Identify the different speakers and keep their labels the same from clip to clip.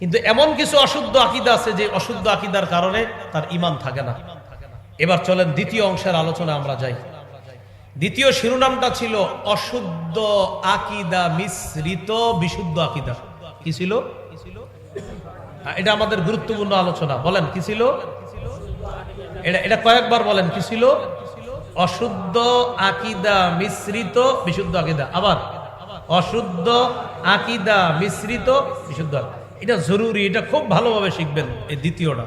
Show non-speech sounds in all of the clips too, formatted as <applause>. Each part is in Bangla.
Speaker 1: কিন্তু এমন কিছু অশুদ্ধ আকিদা আছে যে অশুদ্ধ আকিদার কারণে তার ইমান থাকে না। এবার চলেন দ্বিতীয় অংশের আলোচনা আমরা যাই। দ্বিতীয় শিরোনামটা ছিল অশুদ্ধ আকিদা মিশ্রিত বিশুদ্ধ আকিদা। কি ছিল? হ্যাঁ, এটা আমাদের গুরুত্বপূর্ণ আলোচনা। বলেন কি ছিল? এটা এটা কয়েকবার বলেন কি ছিল? অশুদ্ধ আকিদা মিশ্রিত বিশুদ্ধ আকিদা। আবার অশুদ্ধ আকিদা মিশ্রিত বিশুদ্ধ আকিদা। এটা জরুরি, এটা খুব ভালোভাবে শিখবেন এই দ্বিতীয়টা।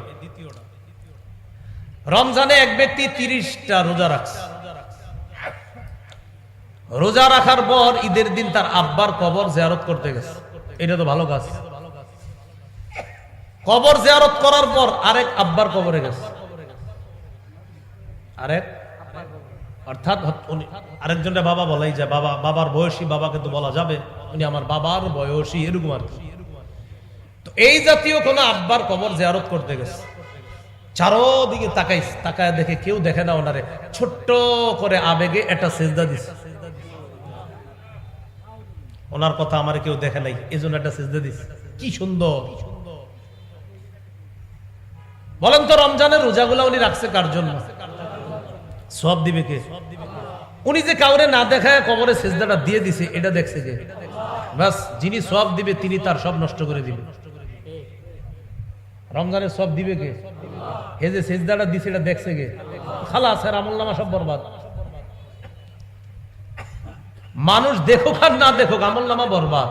Speaker 1: রমজানে এক ব্যক্তি তিরিশটা রোজা রাখছে। রোজা রাখার পর ঈদের দিন তার আব্বার কবর জিয়ারত করতে গেছে। এটা তো ভালো কাজ। কবর জিয়ারত করার পর আরেক আব্বার কবরে গেছে। আরেক? অর্থাৎ উনি আরেকজনের বাবা বলাই যায়। বাবা, বাবার বয়সী বাবাকে তো বলা যাবে। উনি আমার বাবার বয়সী, এরকম আর কি। এই জাতীয় কোন আব্বার কবর জেয়ারত করতে গেছে। চারোদিকে তাকাই, তাকায় দেখে কেউ দেখে না ওনারে। ছোট্ট করে আবেগে একটা সেজদা দিছে। ওনার কথা আমার কেউ দেখে নাই এই জন্য একটা সেজদা দিছে। কি সুন্দর। বলেন তো রমজানের রোজাগুলা উনি রাখছে কার জন্য? সব দিবে কে? উনি যে কাউরে না দেখায় কবরে সেজদাটা দিয়ে দিছে, এটা দেখছে কে? বাস যিনি সব দিবে, তিনি তার সব নষ্ট করে দিবে। রমজানের সব দিবে কে এ যে সেজদাটা দিছে এটা দেখছে কে খালা স্যার আমল্লামা সব বরবাদ মানুষ দেখুক আর না দেখুক আমল্লামা বরবাদ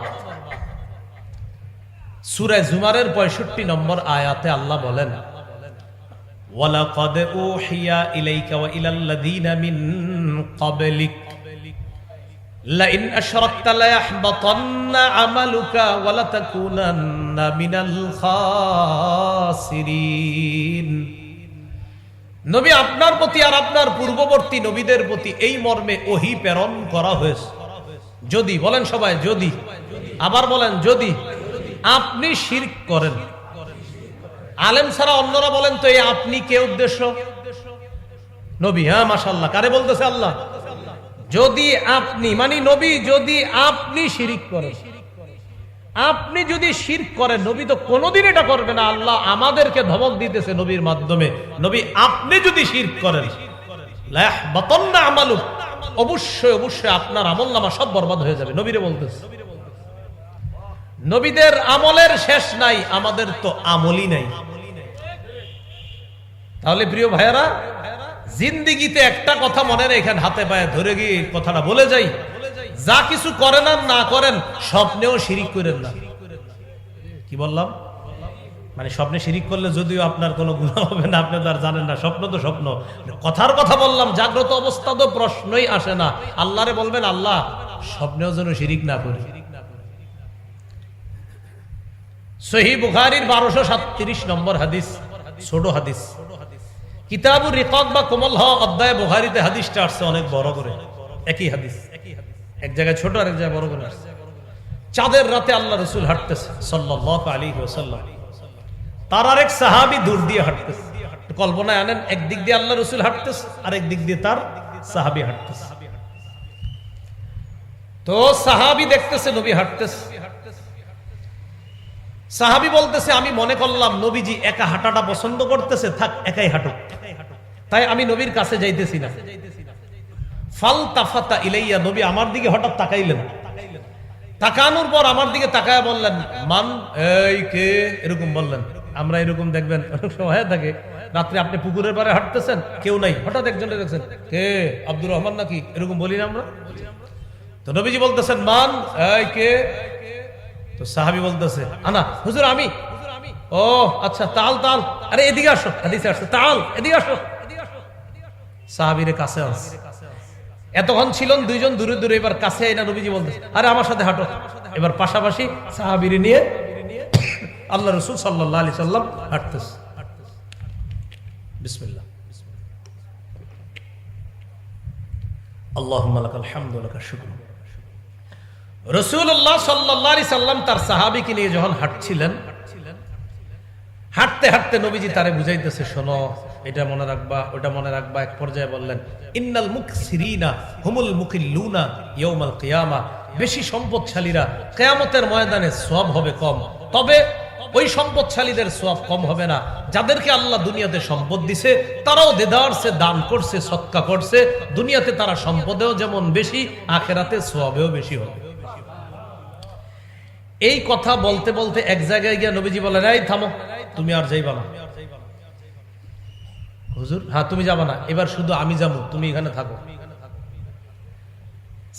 Speaker 1: সুরায় জুমারের পঁয়ষট্টি নম্বর আয়াতে আল্লাহ বলেন ولقد أوحي إليك وإلى الذين من قبلك لئن أشركت ليحبطن عملك ولتكونن নবী আপনার প্রতি আর আপনার পূর্ববর্তী নবীদের প্রতি এই মর্মে ওহি প্রেরণ করা হয়েছে। যদি, বলেন সবাই, যদি। আবার বলেন, যদি। আপনি শির্ক করেন। আলেম ছাড়া অন্যরা বলেন তো এই আপনি কে উদ্দেশ্য? নবী হ্যাঁ মাসাল্লাহ কারে বলতেছে আল্লাহ? যদি আপনি মানে নবী, যদি আপনি শিরিক করেন। আপনি যদি শির করেন, নবী তো কোনোদিন এটা করবে না। আল্লাহ আমাদেরকে ধমক দিতেছে নবীর মাধ্যমে। নবী, আপনি যদি শির করেন আমালুক। অবশ্যই অবশ্যই আপনার আমল নামা সব বরবাদ হয়ে যাবে, নবীরে বলতেছে। নবীদের আমলের শেষ নাই, আমাদের তো আমলই নাই। তাহলে প্রিয় ভাইয়েরা, জিন্দিগিতে একটা কথা মনে রেখেন, হাতে পায়ে ধরে গিয়ে কথাটা বলে যাই। যা কিছু করেন আর না করেন, স্বপ্নেও শিরিক করেন না। কি বললাম? মানে স্বপ্নে শিরিক করলে যদিও আপনার কোনো গুণা হবে না, আপনি তো আর জানেন না, স্বপ্ন তো স্বপ্ন। কথার কথা বললাম, জাগ্রত অবস্থা তো প্রশ্নই আসে না। আল্লাহরে বলবেন, আল্লাহ, স্বপ্নেও যেন শিরিক না করি। সহি বুখারির বারোশো সাতত্রিশ নম্বর হাদিস, ছোট হাদিস। কিতাবুর রিকক বা কোমল হ অধ্যায় বুখারিতে হাদিসটা আসছে অনেক বড় করে। একই হাদিস। এক জায়গায় ছোট আর এক জায়গায় বড় করে আসছে। চাঁদের রাতে আল্লাহ রসুল হাঁটতেছে সাল্লাহ আলী ওসাল্লাম তার আরেক সাহাবি দূর দিয়ে হাঁটতেছে। কল্পনায় আনেন, একদিক দিয়ে আল্লাহ রসুল হাঁটতেছে আর একদিক দিয়ে তার সাহাবি হাঁটতেছে। তো সাহাবি দেখতেছে, নবী হাঁটতেছে। সাহাবি বলতেছে, আমি মনে করলাম নবীজি একা হাঁটাটা পছন্দ করতেছে, থাক, একাই হাঁটুক। তাই আমি নবীর কাছে যাইতেছি না। ফাল তাফাতা ইলাইয়া নবী আমার দিকে হঠাৎ তাকাইলেন। তাকানোর পর আমার দিকে তাকায় বললেন, মান, এই কে? এরকম বললেন। আমরা এরকম দেখবেন, অনেক সময় থাকে, রাত্রে আপনি পুকুরের পারে হাঁটতেছেন, কেউ নাই, হঠাৎ একজনে দেখছেন, কে? আব্দুর রহমান নাকি? এরকম বলি না আমরা। তো নবীজি বলতেছেন, মান, এই কে? তো সাহাবি বলতেছে, আনা, হুজুর আমি। ও আচ্ছা তাল তাল। আরে, এদিকে আসো, হাদিসে আসো। তাল, এদিকে আসো। সাহাবিরে কাছে আস এতক্ষণ ছিলেন দুইজন দূরে দূরে, এবার কাছে আইনা নবীজি বলতেছে আরে আমার সাথে হাঁটো। এবার পাশাপাশি সাহাবিরে নিয়ে আল্লাহ রসুল সাল্লাহ আলি সাল্লাম হাঁটছিলেন, হাঁটতে হাঁটতে নবীজি তারে বুঝাইতেছে, শোনো এটা মনে রাখবা, ওটা মনে রাখবা, এক পর্যায়ে বললেন, ইন্নাল মুখ সিরিনা হুমুল মুখিল্লুনা ইয়ৌমাল কিয়ামা। বেশি সম্পদশালীরা কেয়ামতের ময়দানে সব হবে কম। তবে ওই সম্পদশালীদের সোয়াব কম হবে না। যাদেরকে আল্লাহ দুনিয়াতে সম্পদ দিছে, তারাও দেদারসে দান করছে সৎকা করছে। দুনিয়াতে তারা সম্পদেও যেমন বেশি, আখেরাতে সোয়াবেও বেশি হবে। এই কথা বলতে বলতে এক জায়গায় গিয়ে নবীজি বলেন এই থামো, তুমি আর যাইবা না। হুজুর? হ্যাঁ তুমি যাবা না। এবার শুধু আমি যাব, তুমি এখানে থাকো।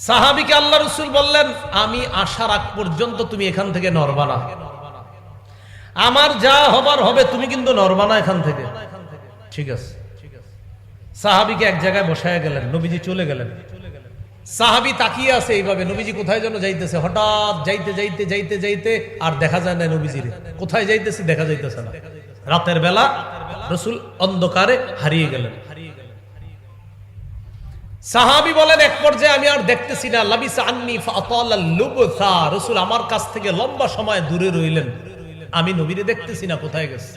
Speaker 1: সাহাবিকে আল্লাহ রসুল বললেন, আমি আসার আগ পর্যন্ত তুমি এখান থেকে নড়বা না। আমার যা হবার হবে তুমি কিন্তু নড়বা না এখান থেকে। ঠিক আছে। সাহাবিকে এক জায়গায় বসায় গেলেন, নবীজি চলে গেলেন। সাহাবি তাকিয়ে আছে এইভাবে, নবীজি কোথায় যেন যাইতেছে? হঠাৎ যাইতে যাইতে যাইতে যাইতে, আর দেখা যায় না নবীজির। কোথায় যাইতেছে, দেখা যাইতেছে না। রাতের বেলা রসুল অন্ধকারে হারিয়ে গেলেন। সাহাবি বলেন, এক পর্যায়ে আমি আর দেখতেছি না। রসুল আমার কাছ থেকে লম্বা সময় দূরে রইলেন। আমি নবীরে দেখতেছি না, কোথায় গেছে?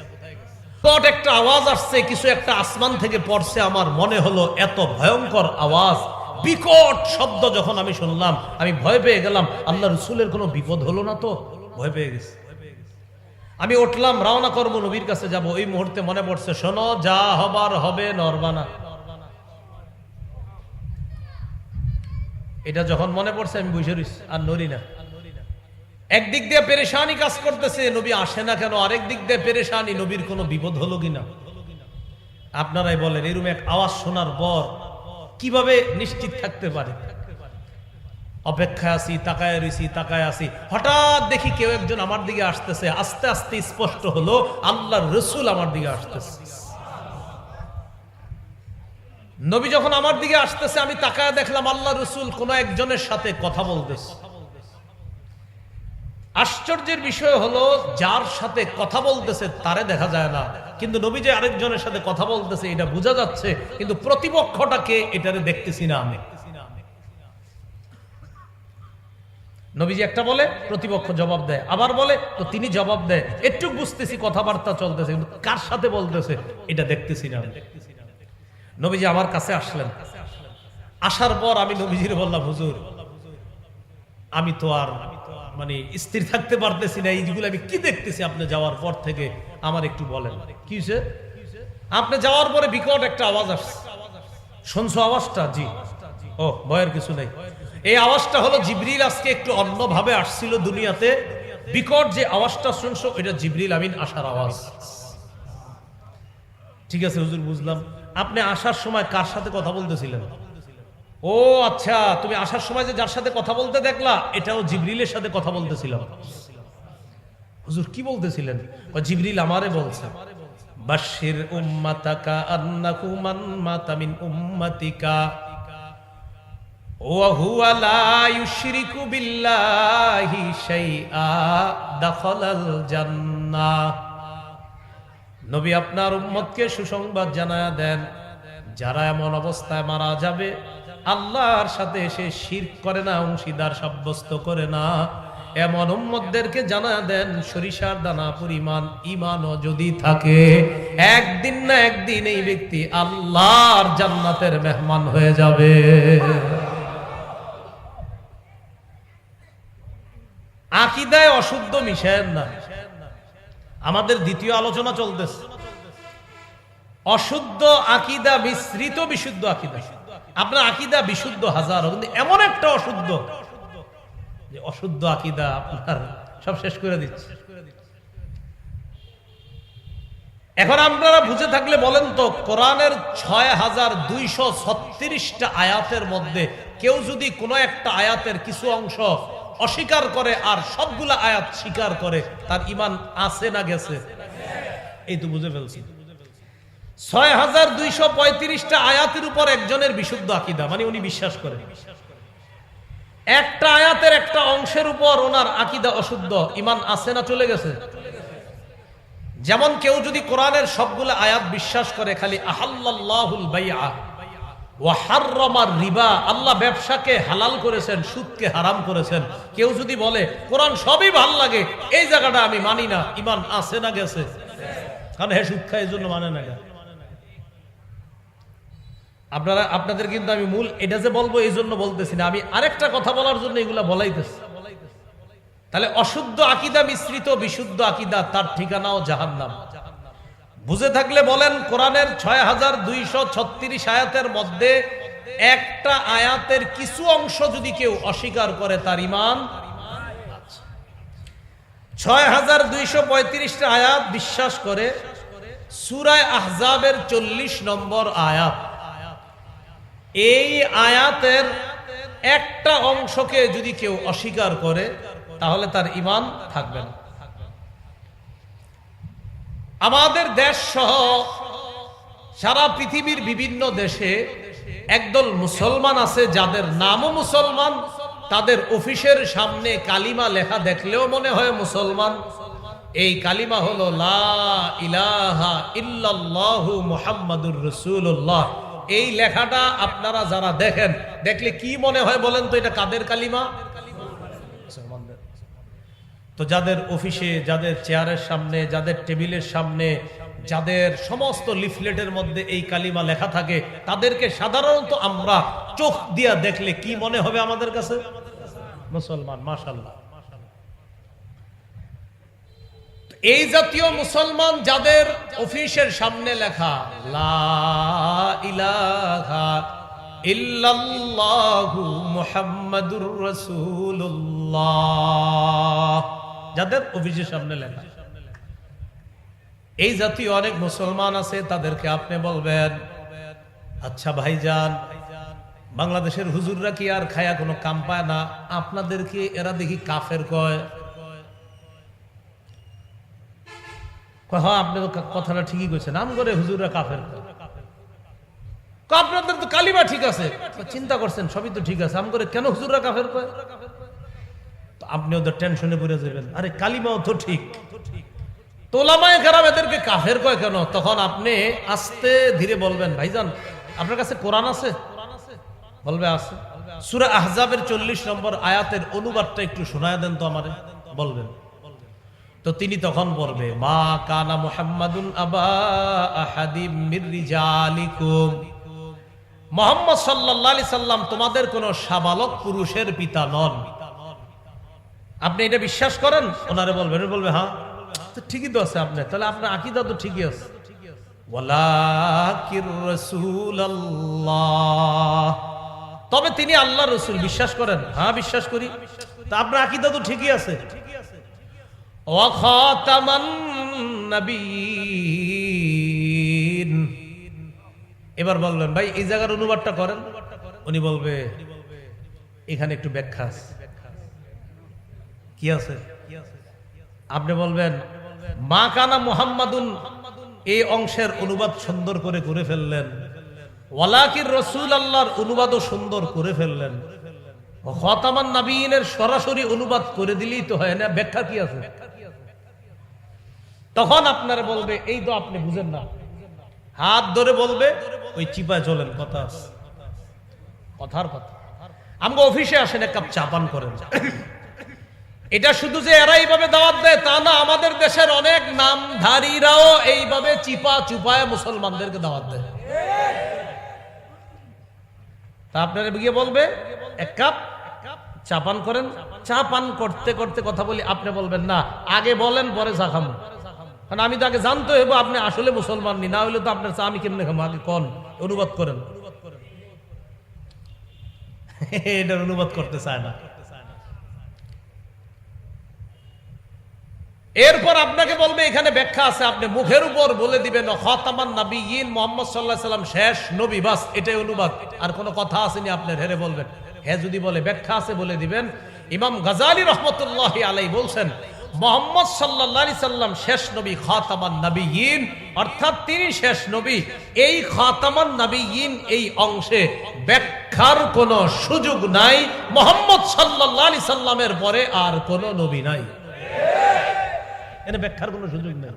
Speaker 1: কট একটা আওয়াজ আসছে, কিছু একটা আসমান থেকে পড়ছে। আমার মনে হলো, এত ভয়ঙ্কর আওয়াজ, বিকট শব্দ যখন আমি শুনলাম, আমি ভয় পেয়ে গেলাম। আল্লাহ রসুলের কোনো বিপদ হলো না তো? ভয় পেয়ে গেছে। আমি উঠলাম, রওনা করব নবীর কাছে যাব। ওই মুহূর্তে মনে পড়ছে, শোনো, যা হবার হবে নরবানা। এটা যখন মনে পড়ছে, আমি বুঝে রইছি, আর নড়ি না। একদিক দিয়ে পেরেশানি কাজ করতেছে, নবী আসে না কেন? আরেক দিক দিয়ে পেরেশানি, নবীর কোনো বিপদ হলো কিনা? আপনারাই বলেন এরকম এক আওয়াজ শোনার পর কীভাবে নিশ্চিত থাকতে পারে? অপেক্ষায় আছি, তাকায় রইছি, তাকায় আছি। হঠাৎ দেখি কেউ একজন আমার দিকে আসতেছে। আস্তে আস্তে স্পষ্ট হলো, আল্লাহর রসুল আমার দিকে আসতেছে। নবী যখন আমার দিকে আসতেছে, আমি তাকায় দেখলাম আল্লাহ রসুল কোন একজনের সাথে কথা বলতেছে। আশ্চর্যের বিষয় হলো, যার সাথে কথা বলতেছে তারে দেখা যায় না। কিন্তু নবী যে আরেকজনের সাথে কথা বলতেছে, এটা বোঝা যাচ্ছে, কিন্তু প্রতিপক্ষটাকে এটারে দেখতেছি না আমি। নবীজি একটা বলে, প্রতিপক্ষ জবাব দেয়। আবার বলে, তো তিনি জবাব দেয়। একটু বুঝতেছি, কথাবার্তা চলতেছে, কিন্তু কার সাথে বলতেছে, এটা দেখতেছি না। নবীজি আমার কাছে আসলেন। আসার পর আমি নবীজির বললাম, হুজুর, আমি তো আর মানে স্থির থাকতে পারতেছি না, এইগুলো আমি কি দেখতেছি আপনি যাওয়ার পর থেকে? আমার একটু বলেন। কি আপনি যাওয়ার পরে বিকট একটা আওয়াজ আসছে। শুনছো আওয়াজটা? জি। ও, ভয়ের কিছু নেই। এই আওয়াজটা হলো জিবরিল আজকে একটু অন্যভাবে আসছিল দুনিয়াতে। বিকট যে আওয়াজটা শুনছো, এটা জিবরিল আমিন আসার আওয়াজ। ঠিক আছে, হুজুর, বুঝলাম। আপনি আসার সময় কার সাথে কথা বলতেছিলেন? ও আচ্ছা তুমি আসার সময় যে যার সাথে কথা বলতে দেখলা, এটাও জিবরিলের সাথে কথা বলতেছিলাম। হুজুর, কি বলতেছিলেন? ও, জিবরিল আমারে বলছে বাশির উম্মাতাকা আন্নাহু মান মাতা উম্মাতিকা। হুয়া লা ইউশরিকু বিল্লাহি শাইআ দাখালাল জান্নাহ। নবী আপনার উম্মতকে সুসংবাদ জানায়া দেন, যারা এমন অবস্থায় মারা যাবে, আল্লাহর সাথে সে শির করে না, অংশীদার সাব্যস্ত করে না। এমন উম্মতদেরকে জানা দেন, সরিষার দানা পরিমাণ ইমানও যদি থাকে, একদিন না একদিন এই ব্যক্তি আল্লাহর জান্নাতের মেহমান হয়ে যাবে। আকিদায় অশুদ্ধ মিশেন না আমাদের দ্বিতীয় আলোচনা চলতেছে। অশুদ্ধ আকিদা মিশ্রিত বিশুদ্ধ আকিদা। আপনার আকিদা বিশুদ্ধ হাজার, কিন্তু এমন একটা অশুদ্ধ যে অশুদ্ধ আকিদা আপনার সব শেষ করে দিচ্ছে। এখন আপনারা বুঝে থাকলে বলেন তো, কোরআনের ছয় হাজার দুইশো ছত্রিশটা আয়াতের মধ্যে কেউ যদি কোনো একটা আয়াতের কিছু অংশ অস্বীকার করে আর সবগুলা আয়াত স্বীকার করে, তার ইমান আছে না গেছে? এই তো বুঝে ফেলছি। ছয় হাজার দুইশো পঁয়ত্রিশটা আয়াতের উপর একজনের বিশুদ্ধ আকিদা মানে উনি বিশ্বাস করেন একটা আয়াতের একটা অংশের উপর ওনার আকিদা অশুদ্ধ ইমান আছে না চলে গেছে? যেমন কেউ যদি কোরআনের সবগুলো আয়াত বিশ্বাস করে, খালি আহাল্লাহুল বাইআ রিবা, আল্লাহ ব্যবসাকে হালাল করেছেন, সুদকে হারাম করেছেন। কেউ যদি বলে, কোরআন সবই ভালো লাগে, এই জায়গাটা আমি মানি না, ইমান আছে না গেছে। কারণ জন্য মানে না আপনারা, আপনাদের কিন্তু আমি মূল, এটা যে বলব, এই জন্য বলতেছি না। আমি আরেকটা কথা বলার জন্য এগুলা বলাইতেছি। তাহলে অশুদ্ধ আকিদা মিশ্রিত, বিশুদ্ধ আকিদা, তার ঠিকানাও জাহান্নাম। বুঝে থাকলে বলেন, কোরআনের ছয় হাজার দুইশো ছত্রিশ আয়াতের মধ্যে একটা আয়াতের কিছু অংশ যদি কেউ অস্বীকার করে তার ইমান ছয় হাজার দুইশো পঁয়ত্রিশটা আয়াত বিশ্বাস করে সুরায় আহজাবের চল্লিশ নম্বর আয়াত। এই আয়াতের একটা অংশকে যদি কেউ অস্বীকার করে, তাহলে তার ইমান থাকবে না। আমাদের দেশ সহ সারা পৃথিবীর বিভিন্ন দেশে একদল মুসলমান আছে যাদের নামও মুসলমান, তাদের অফিসের সামনে কালিমা লেখা দেখলেও মনে হয় মুসলমান। এই কালিমা হলো রাসূলুল্লাহ। এই লেখাটা আপনারা যারা দেখেন, দেখলে কি মনে হয় বলেন তো, এটা কাদের কালিমা? তো যাদের অফিসে, যাদের চেয়ারের সামনে, যাদের টেবিলের সামনে, যাদের সমস্ত লিফলেটের মধ্যে এই কালিমা লেখা থাকে, তাদেরকে সাধারণত আমরা চোখ দিয়া দেখলে কি মনে হবে আমাদের কাছে? মুসলমান মাশাল্লাহ তো এই জাতীয় মুসলমান যাদের অফিসের সামনে লেখা, লা ইলাহা ইল্লাল্লাহু মুহাম্মাদুর রাসূলুল্লাহ। যাদের অফিসের সামনে লেখা। এই জাতীয় অনেক মুসলমান আছে, তাদেরকে আপনি বলবেন আচ্ছা ভাইজান, বাংলাদেশের হুজুররা কি আর খায়া কোনো কাম পায় না? আপনাদেরকে এরা দেখি কাফের কয়। আপনি তো কথাটা ঠিকই কইছেন। নাম করে হুজুররা কাফের আপনাদের তো কালিমা ঠিক আছে। চিন্তা করছেন, সবই তো ঠিক আছে। আম করে কেন হুজুররা কাফের কয়? আপনি ওদের টেনশনে পড়ে যাবেন। আরে কালিমাও তো ঠিক। তোলামায় খারাপ এদেরকে কাফের কয় কেন? তখন আপনি আস্তে ধীরে বলবেন, ভাইজান, আপনার কাছে কোরআন আছে? বলবে, আছে। সুরা আহজাবের চল্লিশ নম্বর আয়াতের অনুবাদটা একটু শোনায় দেন তো আমারে। বলবেন। তো তিনি তখন বলবে, মা কানা মুহাম্মাদুন আবা আহাদিম মির রিজালিকুম। মোহাম্মদ সাল্লাল্লাহু আলাইহি সাল্লাম, তোমাদের কোন সাবালক পুরুষের পিতা নন। আপনি এটা বিশ্বাস করেন? ওনারে বলবেন বলবে হ্যাঁ। তো ঠিকই তো আছে আপনার। তাহলে আপনার আকিদা তো ঠিকই আছে। তবে তিনি আল্লাহ রসুল, বিশ্বাস করেন। হ্যাঁ বিশ্বাস করি। তা আপনার আকিদা তো ঠিকই আছে। এবার বলবেন, ভাই, এই জায়গার অনুবাদটা করেন। উনি বলবে, এখানে একটু ব্যাখ্যা আছে। কি আছে? আপনি বলবেন, মা কানা মোহাম্মদুন এই অংশের অনুবাদ সুন্দর করে করে ফেললেন। ওয়ালাকির রসুল আল্লাহর অনুবাদও সুন্দর করে ফেললেন। খতামান নাবিনের সরাসরি অনুবাদ করে দিলেই তো হয় না, ব্যাখ্যা কি আছে? তখন আপনারা বলবে, এই তো আপনি বুঝেন না। হাত ধরে বলবে, ওই চিপায় চলেন, কথা কথার কথা। আমাকে অফিসে আসেন, এক কাপ চা পান করেন। এটা শুধু যে এরা এইভাবে দাওয়াত দেয়, তা না, আমাদের দেশের অনেক নামধারীরাও এইভাবে চিপা চুপায় মুসলমানদেরকে দাওয়াত দেয়। তা আপনারা গিয়ে বলবে, এক কাপ চা পান করেন। চা পান করতে করতে কথা বলি, আপনি বলবেন, না, আগে বলেন, পরে চা খামো। কারণ আমি তো আগে জানতে হইব, আপনি আসলে মুসলমান নি, না হইলে তো আপনার চা আমি কেমনে খামো? আগে কন, অনুবাদ করেন। <laughs> এটার অনুবাদ করতে চায় না। এরপর আপনাকে বলবে, এখানে ব্যাখ্যা আছে, আপনি মুখের উপর বলে দিবেন, খতামান নবী ইন মোহাম্মদ সাল্লাহ সাল্লাম, শেষ নবী, বাস, এটাই অনুবাদ। আর কোনো কথা আসেনি আপনার, হেরে বলবেন। হ্যাঁ যদি বলে ব্যাখ্যা আছে, বলে দিবেন। ইমাম গাজালি রহমতুল্লাহ আলাই বলছেন, মোহাম্মদ সাল্লাহ সাল্লাম শেষ নবী, খাতামান নবী ইন অর্থাৎ তিনি শেষ নবী। এই খাতামান নবী ইন এই অংশে ব্যাখ্যার কোনো সুযোগ নাই। মোহাম্মদ সাল্লাহ সাল্লামের পরে আর কোনো নবী নাই। এনে ব্যাখ্যার কোনো সুযোগ নেই।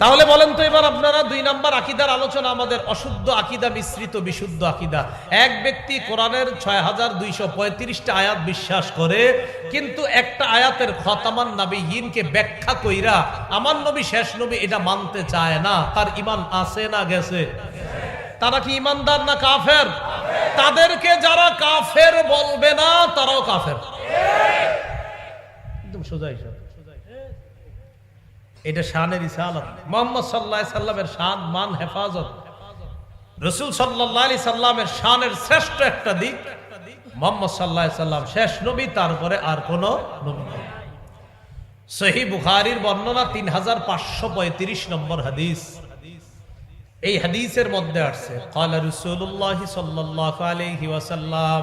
Speaker 1: তাহলে বলেন তো এবার আপনারা দুই নাম্বার আকিদার আলোচনা, আমাদের অশুদ্ধ আকিদা, মিশ্রিত বিশুদ্ধ আকিদা। এক ব্যক্তি কোরআনের ছয় হাজার দুইশো পঁয়ত্রিশটা আয়াত বিশ্বাস করে, কিন্তু একটা আয়াতের খতামান নবী ইনকে ব্যাখ্যা কইরা, আমার নবী, শেষ নবী এটা মানতে চায় না। তার ইমান আছে না গেছে? তারা কি ইমানদার না কাফের? তাদেরকে যারা কাফের বলবে না, তারাও কাফের। একদম সোজা হিসাব। এটা শানের ইসালত। মোহাম্মদ সাল্লা সাল্লামের শান, মান, হেফাজত। রসুল সাল্লা সাল্লামের শানের শ্রেষ্ঠ একটা দিক। মোহাম্মদ সাল্লাম শেষ নবী, তারপরে আর নবী সহি বুখারির বর্ণনা তিন হাজার পাঁচশো পঁয়ত্রিশ নম্বর হাদিস। এই হাদিসের মধ্যে আসছে, কালা রসুল্লাহ সাল্লাহ আলহি ওয়াসাল্লাম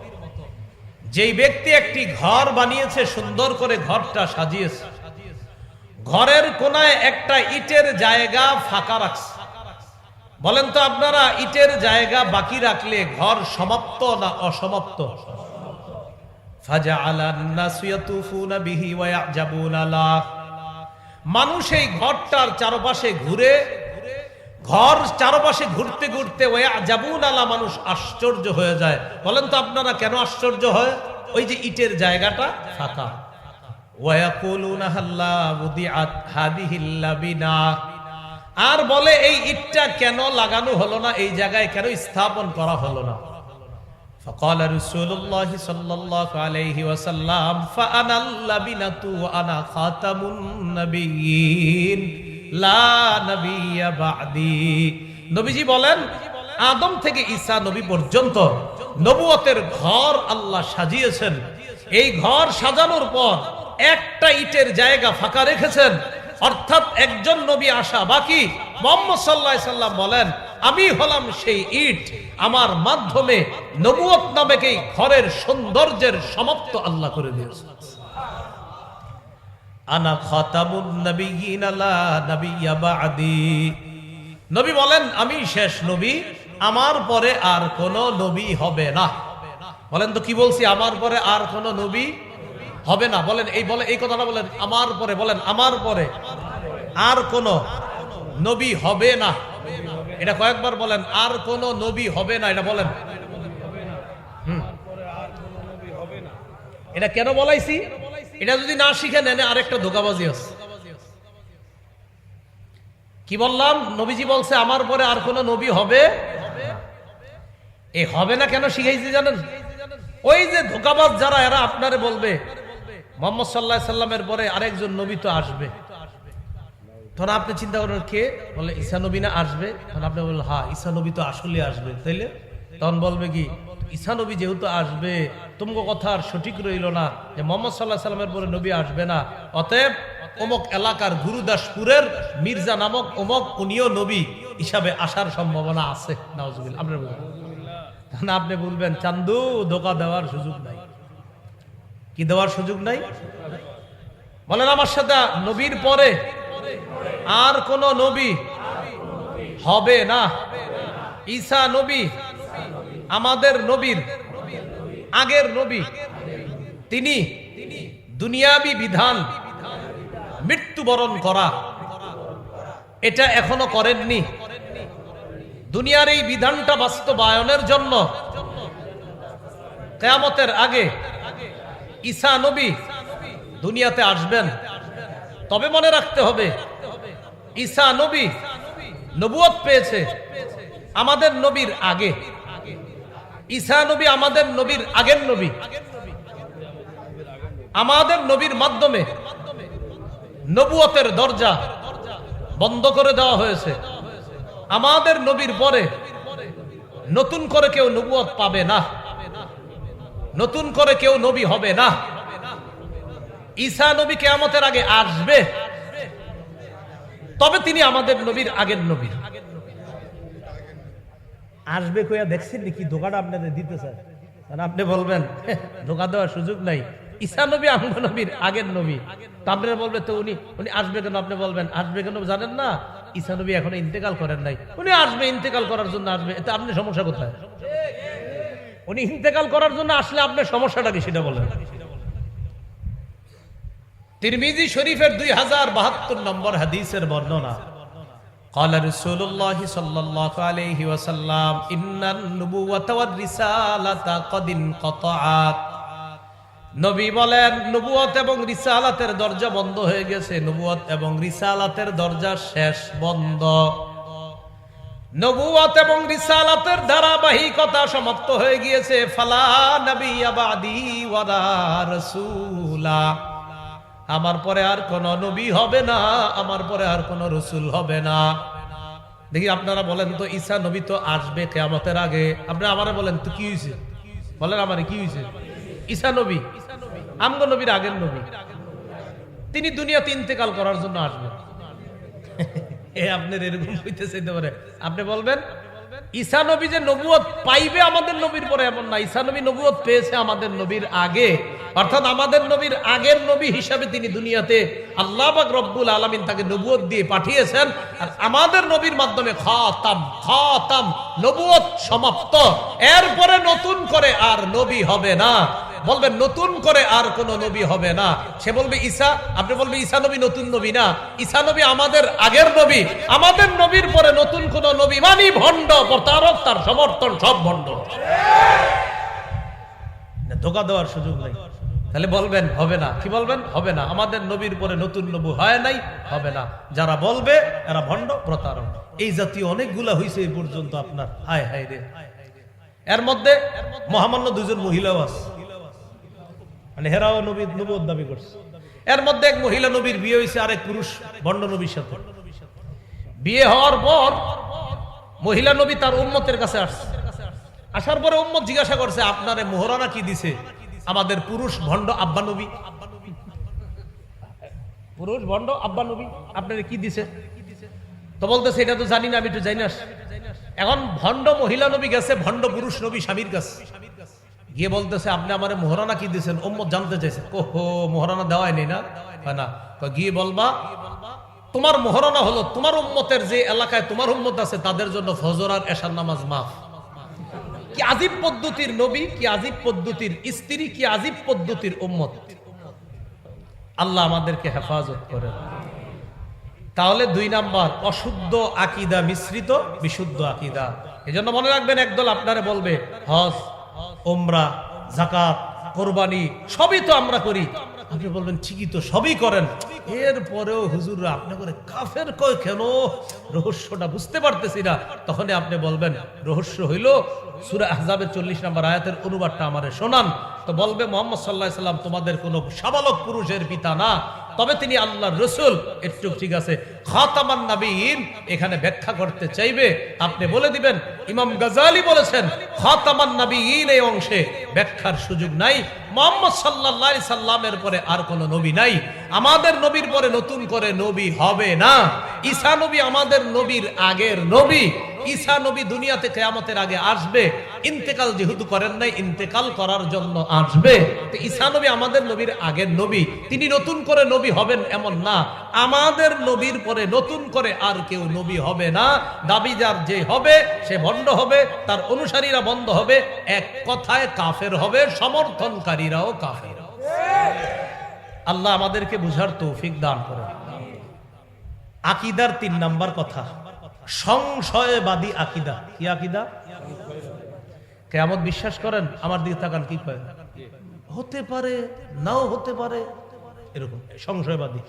Speaker 1: যেই ব্যক্তি একটি ঘর বানিয়েছে, সুন্দর করে ঘরটা সাজিয়েছে। ঘরের কোনায় একটা ইটের জায়গা ফাঁকা রাখছে। বলেন তো আপনারা, ইটের জায়গা বাকি রাখলে ঘর সমাপ্ত না অসমাপ্ত? মানুষ এই ঘরটার চারপাশে ঘুরে ঘর চারপাশে ঘুরতে ঘুরতে জাবুন আলা মানুষ আশ্চর্য হয়ে যায় বলেন তো আপনারা কেন আশ্চর্য হয় ওই যে ইটের জায়গাটা ফাঁকা আর বলে এই ইটটা কেন লাগানো হলো না এই জায়গায় কেন স্থাপন করা হলো না فقال رسول الله صلى الله عليه وسلم فأنا اللبنة وأنا خاتم النبيين লা নবীজি বলেন, আদম থেকে ঈসা নবী পর্যন্ত নবুয়তের ঘর আল্লাহ সাজিয়েছেন। এই ঘর সাজানোর পর একটা ইটের জায়গা ফাঁকা রেখেছেন। অর্থাৎ একজন নবী আসা বাকি, মোহাম্মদ সাল্লাহ সাল্লাম বলেন, আমি হলাম সেই ইট, আমার মাধ্যমে নবুয়ত নামেকে ঘরের সৌন্দর্যের সমাপ্ত আল্লাহ করে দিয়েছে আনা নবিয়্যা বাদি। নবী বলেন, আমি শেষ নবী, আমার পরে আর কোন নবী হবে না। বলেন তো কি বলছি, আমার পরে আর কোন নবী হবে না? বলেন, এই বলে, এই কথাটা বলেন, আমার পরে, বলেন, আমার পরে আর কোন নবী হবে না। এটা কয়েকবার বলেন, আর কোন নবী হবে না। এটা বলেন। এটা কেন বলাইছি? এটা যদি না শিখে নেন, আরেকটা ধোকাবাজি আছে। কি বললাম? নবীজি বলছে, আমার পরে আর কোন নবী হবে? এ হবে না কেন শিখাইছি জানেন? ওই যে ধোকাবাজ যারা, এরা আপনারে বলবে, মোহাম্মদ সাল্লাহ সাল্লামের পরে আরেকজন নবী তো আসবে। তখন আপনি চিন্তা করেন, কে? বলে, ঈসা নবী না আসবে? আপনি বললেন হ্যাঁ ঈসা নবী তো আসলে আসবে। তাইলে? তখন বলবে কি? ঈসা নবী যেহেতু আসবে, তোমাকে কথা আর সঠিক রইল না যে মোহাম্মদ সাল্লাহ সাল্লামের পরে নবী আসবে না। অতএব অমক এলাকার গুরুদাসপুরের মির্জা নামক অমক, উনিও নবী হিসাবে আসার সম্ভাবনা আছে। নওয়াজবিল আপনার বলবেন? তখন আপনি বলবেন, চান্দু ধোকা দেওয়ার সুযোগ নাই। কি দেওয়ার সুযোগ নাই? বলেন আমার সাথে, নবীর পরে আর কোন নবী হবে না? ঈসা নবী আমাদের নবীর, আগের নবী, তিনি দুনিয়াবি বিধান, মৃত্যুবরণ করা। এটা এখনও করেননি। দুনিয়ার এই বিধানটা বাস্তবায়নের জন্য কেয়ামতের আগে ঈসা নবী দুনিয়াতে আসবেন। তবে মনে রাখতে হবে, ঈসা নবী নবুয়ত পেয়েছে আমাদের নবীর আগে। ঈসা নবী আমাদের নবীর আগের নবী। আমাদের নবীর মাধ্যমে নবুয়তের দরজা বন্ধ করে দেওয়া হয়েছে। আমাদের নবীর পরে নতুন করে কেউ নবুয়ত পাবে না। নতুন করে কেউ নবী হবে না। ঈসা নবী কেয়ামতের আগে আসবে। তবে তিনি আমাদের নবীর আগের নবী। আসবে কইয়া দেখছেন নাকি? দোকানটা আপনাদের দিতে স্যার তাহলে আপনি বলবেন ধোকা দেওয়ার সুযোগ নাই। ঈসা নবী আঙ্গ নবীর আগের নবী। তা আপনারা বলবে, তো উনি উনি আসবে কেন? আপনি বলবেন, আসবে কেন জানেন না? ঈসা নবী এখনও ইন্তেকাল করেন নাই। উনি আসবে, ইন্তেকাল করার জন্য আসবে। এতে আপনি সমস্যা কোথায়? উনি ইন্তেকাল করার জন্য আসলে আপনার সমস্যাটা কি সেটা বলেন। তিরমিজি শরীফের দুই হাজার বাহাত্তর নম্বর হাদিসের বর্ণনা। قال رسول الله صلى الله عليه وسلم إن النبوة والرسالة قد انقطعت নবী বলেন নবুয়ত এবং রিসালাতের দরজা বন্ধ হয়ে গেছে নবুয়ত এবং রিসালাতের দরজা শেষ বন্ধ নবুয়ত এবং রিসালাতের ধারাবাহিকতা সমাপ্ত হয়ে গিয়েছে ফালা নবী আবাদি ওয়ালা রাসূলা আমার পরে আর কোন নবী হবে না, আমার পরে আর কোন রসুল হবে না। দেখি আপনারা বলেন তো, ঈসা নবী তো আসবে কেয়ামতের আগে? আপনি আমারে বলেন তো, কি হয়েছে বলেন আমারে, কি হয়েছে ঈসা নবী? আমগো নবীর আগের নবী। তিনি দুনিয়াতে ইন্তেকাল করার জন্য আসবেন। <laughs> এ আপনার এরকম হইতে পারে আপনি বলবেন? ঈসা নবী যে নবুয়ত পাইবে আমাদের নবীর পরে এমন না। ঈসা নবী নবুয়ত পেয়েছে আমাদের নবীর আগে। অর্থাৎ আমাদের নবীর আগের নবী হিসাবে তিনি দুনিয়াতে আল্লাহ পাক রব্বুল আলামিন তাকে নবুয়ত দিয়ে পাঠিয়েছেন। আর আমাদের নবীর মাধ্যমে খাতাম খাতাম নবুয়ত সমাপ্ত। এরপরে নতুন করে আর নবী হবে না। বলবেন, নতুন করে আর কোন নবী হবে না। সে বলবে, ঈসা, আপনি বলবে ঈসা নবী নতুন নবী না। ঈসা নবী আমাদের আগের নবী। আমাদের নবীর পরে নতুন কোন নবী মানি ভণ্ড, প্রতারক, তার সমর্থন সব ভণ্ড। ধোকা দেওয়ার সুযোগ নাই। তাহলে বলবেন, হবে না। কি বলবেন? হবে না। আমাদের নবীর পরে নতুন নবু হয় নাই, হবে না। যারা বলবে, এরা ভণ্ড, প্রতারক। এই জাতীয় অনেকগুলা হয়েছে এই পর্যন্ত আপনার। হায় হায় রে। এর মধ্যে মহামান্য দুজন মহিলাও আছে। মানে হেরাও নবী নবুয়ত দাবি করছে। এর মধ্যে এক মহিলা নবীর বিয়ে হয়েছে, আরেক পুরুষ ভণ্ড নবীর সাথে। বিয়ে হওয়ার পর মহিলা নবী তার উম্মতের কাছে আসছে। আসার পরে উম্মত জিজ্ঞাসা করছে, আপনারে মোহরানা কি দিছে? আমাদের পুরুষ ভণ্ড আব্বা নবী। পুরুষ ভণ্ড আব্বা নবী, আপনারে কি দিছে? তো বলতেছে, এটা তো জানি না, আমি একটু জানি না এখন ভণ্ড মহিলা নবী গেছে, ভণ্ড পুরুষ নবী স্বামীর কাছে। গিয়ে বলতেছে, আপনি আমার মোহরানা কি দিয়েছেন? ওম্মত জানতে চাইছে ওহো মোহরানা দেওয়াই নেই না? না? গিয়ে বলবা, তোমার মোহরানা হলো তোমার উম্মতের যে এলাকায় তোমার উম্মত আছে, তাদের জন্য ফজর আর এশার নামাজ মাফ। কি আজিব পদ্ধতির নবী, কি আজিব পদ্ধতির স্ত্রী, কি আজিব পদ্ধতির উম্মত? আল্লাহ আমাদেরকে হেফাজত করে তাহলে দুই নাম্বার, অশুদ্ধ আকিদা মিশ্রিত, বিশুদ্ধ আকিদা। এজন্য মনে রাখবেন, একদল আপনারা বলবে, হজ ওমরা জাকাত কোরবানি, সবই তো আমরা করি। আপনি বলবেন, ঠিকই তো, সবই করেন। এরপরেও হুজুররা আপনি করে কাফের কয় কেন রহস্যটা বুঝতে পারতেছি না। তখনই আপনি বলবেন, রহস্য হইল, সুরা আহজাবের চল্লিশ নাম্বার আয়াতের অনুবাদটা আমারে শোনান। তো বলবে মোহাম্মদ সাল্লাহ সাল্লাম, তোমাদের কোনো সাবালক পুরুষের পিতা না। তবে তিনি আল্লাহর রসুল। একটু ঠিক আছে। খাতামান নবীন এখানে ব্যাখ্যা করতে চাইবে। আপনি বলে দিবেন, ইমাম গাজালি বলেছেন, খাতামান নবীন এই অংশে ব্যাখ্যার সুযোগ নাই। মোহাম্মদ সাল্লাহ সাল্লামের পরে আর কোনো নবী নাই। আমাদের নবীর পরে নতুন করে নবী হবে না। ঈসা নবী আমাদের নবীর আগের নবী। ঈসা নবী দুনিয়াতে কেয়ামতের আগে আসবে। ইন্তেকাল যেহেতু করেন নাই, ইন্তেকাল করার জন্য আসবে। ঈসা নবী আমাদের নবীর আগের নবী। তিনি নতুন করে নবী হবেন এমন না। আমাদের নবীর পরে নতুন করে আর কেউ নবী হবে না। দাবি যার যে হবে, সে ভণ্ড হবে, তার অনুসারীরা বন্ধ হবে, এক কথায় কাফের হবে, সমর্থনকারীরাও কাফের আল্লাহ আমাদেরকে বুঝার তৌফিক দান করে আকিদার তিন নাম্বার কথা। সংশয়বাদী আকিদা। কি আকিদা? কেমন বিশ্বাস করেন, আমার দিকে তাকান, কি কয় হতে পারে, নাও হতে পারে, এরকম, সংশয়বাদী।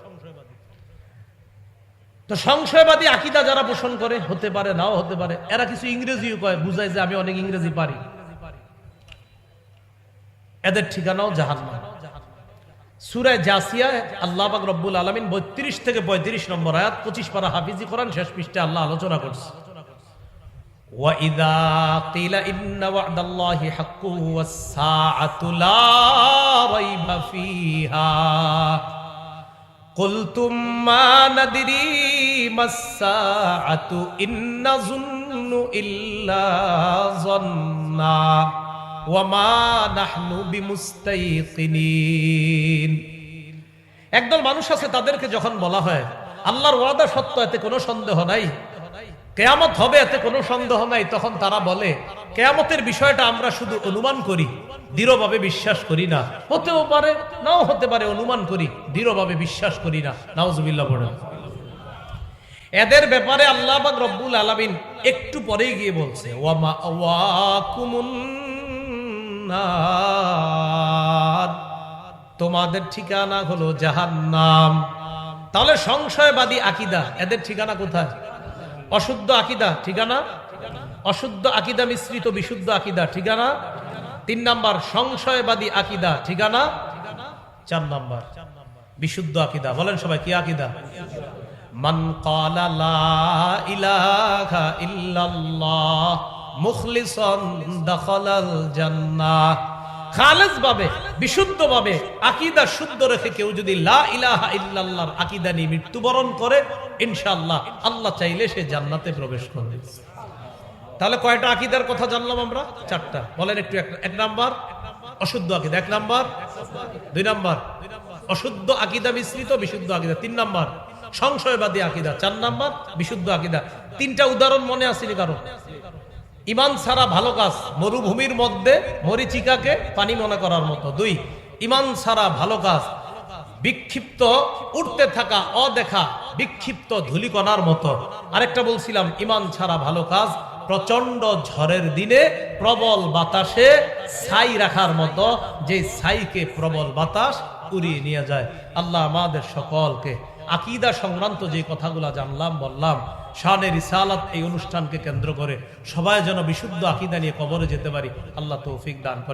Speaker 1: তো সংশয়বাদী আকিদা যারা পোষণ করে, হতে পারে, নাও হতে পারে, এরা কিছু ইংরেজিও কয়, বুঝায় যে আমি অনেক ইংরেজি পারি। এদের ঠিকানাও জাহান্নাম। সুরায় জাসিয়া আল্লাহ পাক রব্বুল আলমিন বত্রিশ থেকে পঁয়ত্রিশ নম্বর আয়াত পঁচিশ পারা হাফিজি কোরআন শেষ পৃষ্ঠে আল্লাহ আলোচনা করছে وَإِذَا قِيلَ إِنَّ وَعْدَ اللَّهِ حَقٌّ وَالسَّاعَةُ لَا رَيْبَ فِيهَا قُلْتُمْ مَا نَدْرِي مَا السَّاعَةُ إِن نَّظُنُّ إِلَّا ظَنًّا একদল মানুষ আছে, তাদেরকে যখন বলা হয়, আল্লাহর ওয়াদা সত্য, এতে কোনো সন্দেহ নাই। কেয়ামত হবে, এতে কোনো সন্দেহ নাই। তখন তারা বলে, কেয়ামতের বিষয়টা আমরা শুধু অনুমান করি, দৃঢ়ভাবে বিশ্বাস করি না। হতেও পারে, নাও হতে পারে, অনুমান করি, দৃঢ়ভাবে বিশ্বাস করি না। নাওজুবিল্লাহ পড়েন। এদের ব্যাপারে আল্লাহ রব্বুল আলামিন একটু পরেই গিয়ে বলছে, ওয়ামা ওয়াকুমুন নার। তোমাদের ঠিকানা হলো জাহান্নাম। তাহলে সংশয়বাদী আকিদা, এদের ঠিকানা কোথায়? অশুদ্ধ আকিদা, ঠিকানা? অশুদ্ধ আকিদা মিশ্রিত, বিশুদ্ধ আকিদা, ঠিকানা? তিন নাম্বার, সংশয়বাদী আকিদা, ঠিকানা? চার নাম্বার, বিশুদ্ধ আকিদা। বলেন সবাই, কি আকিদা? মান ক্বালা লা ইলাহা ইল্লাল্লাহ। মুখলিসান দাখালাল জান্নাহ। খালেজ ভাবে বিশুদ্ধ ভাবে আকিদা শুদ্ধ রেখে কেউ যদি আকিদা নিয়ে মৃত্যুবরণ করে, ইনশাআল্লাহ, আল্লাহ চাইলে সে জান্নাতে প্রবেশ করবে। তাহলে কয়টা আকিদার কথা জানলাম আমরা? চারটা। বলেন একটু এক- নাম্বার। অশুদ্ধ আকিদা, এক নাম্বার। দুই নাম্বার। অশুদ্ধ আকিদা মিশ্রিত, বিশুদ্ধ আকিদা তিন নাম্বার। সংশয়বাদী আকিদা চার নাম্বার, বিশুদ্ধ আকিদা। তিনটা উদাহরণ মনে আসেনি কারও? ইমান ছাড়া ভালো কাজ, মরুভূমির মধ্যে মরিচিকাকে পানি মনে করার মতো। দুই, ইমান ছাড়া ভালো কাজ, বিক্ষিপ্ত উঠতে থাকা, অদেখা, বিক্ষিপ্ত ধুলিকণার মতো। আরেকটা বলছিলাম, ইমান ছাড়া ভালো কাজ প্রচণ্ড ঝড়ের দিনে প্রবল বাতাসে ছাই রাখার মতো, যে ছাইকে প্রবল বাতাস উড়িয়ে নিয়ে যায়। আল্লাহ আমাদের সকলকে আকিদা সংক্রান্ত যে কথাগুলো জানলাম, বললাম শানের রিসালাত এই অনুষ্ঠানকে কেন্দ্র করে সবাই যেন বিশুদ্ধ আকিদা নিয়ে কবরে যেতে পারি, আল্লাহ তৌফিক দান করে